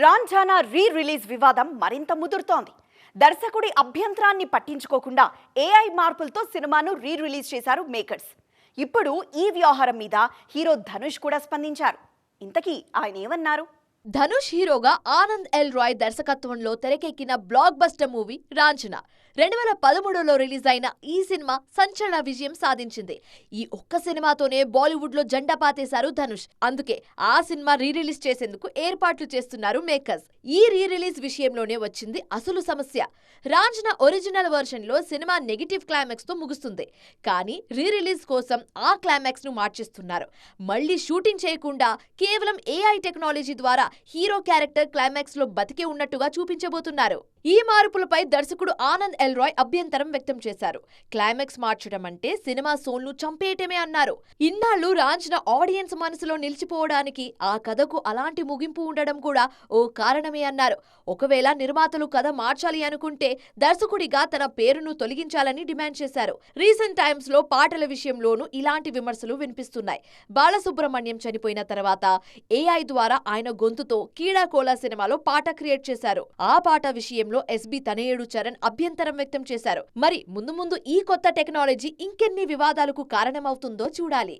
రాంఝానా re release వివాదం మరింత ముదురుతోంది. దర్శకుడి అభ్యంతరాన్ని పట్టించుకోకుండా ఏఐ మార్పులతో సినిమాను రీ రిలీజ్ చేశారు మేకర్స్ ఇప్పుడు ఈ వ్యవహారం మీద హీరో ధనుష్ కూడా స్పందించారు. ఇంతకీ ఆయన ఏమన్నారు? ధనుష్ హీరోగా ఆనంద్ ఎల్ రాయ్ దర్శకత్వంలో తెరకెక్కిన బ్లాక్ బస్టర్ మూవీ రాంఛన రెండు వేల పదమూడులో రిలీజ్ అయిన ఈ సినిమా సంచలన విజయం సాధించింది. ఈ ఒక్క సినిమాతోనే బాలీవుడ్లో జెండా పాతేశారు ధనుష్. అందుకే ఆ సినిమా రీ రిలీజ్ చేసేందుకు ఏర్పాట్లు చేస్తున్నారు మేకర్స్. ఈ రీ రిలీజ్ విషయంలోనే వచ్చింది అసలు సమస్య. రాంఛన ఒరిజినల్ వర్షన్లో సినిమా నెగిటివ్ క్లైమాక్స్తో ముగుస్తుంది. కానీ రీ రిలీజ్ కోసం ఆ క్లైమాక్స్ను మార్చేస్తున్నారు. మళ్ళీ షూటింగ్ చేయకుండా కేవలం ఏఐ టెక్నాలజీ ద్వారా హీరో క్యారెక్టర్ క్లైమాక్స్లో బతికే ఉన్నట్టుగా చూపించబోతున్నారు. ఈ మార్పులపై దర్శకుడు ఆనంద్ ఎల్ రాయ్ అభ్యంతరం వ్యక్తం చేశారు. క్లైమాక్స్ మార్చడం అంటే సినిమా సోల్ను చంపేయటమే అన్నారు. ఇన్నాళ్ళు రాంచిన ఆడియన్స్ మనసులో నిలిచిపోవడానికి ఆ కథకు అలాంటి ముగింపు ఉండడం కూడా ఓ కారణమే అన్నారు. ఒకవేళ నిర్మాతలు కథ మార్చాలి అనుకుంటే దర్శకుడిగా తన పేరును తొలగించాలని డిమాండ్ చేశారు. రీసెంట్ టైమ్స్లో పాటల విషయంలోనూ ఇలాంటి విమర్శలు వినిపిస్తున్నాయి. బాలసుబ్రహ్మణ్యం చనిపోయిన తర్వాత ఏఐ ద్వారా ఆయన గొంతుతో కీడాకోలా సినిమాలో పాట క్రియేట్ చేశారు. ఆ పాట విషయంలో ఎస్బి తనయుడు చరణ్ అభ్యంతరం వ్యక్తం చేశారు. మరి ముందు ముందు ఈ కొత్త టెక్నాలజీ ఇంకెన్ని వివాదాలకు కారణమవుతుందో చూడాలి.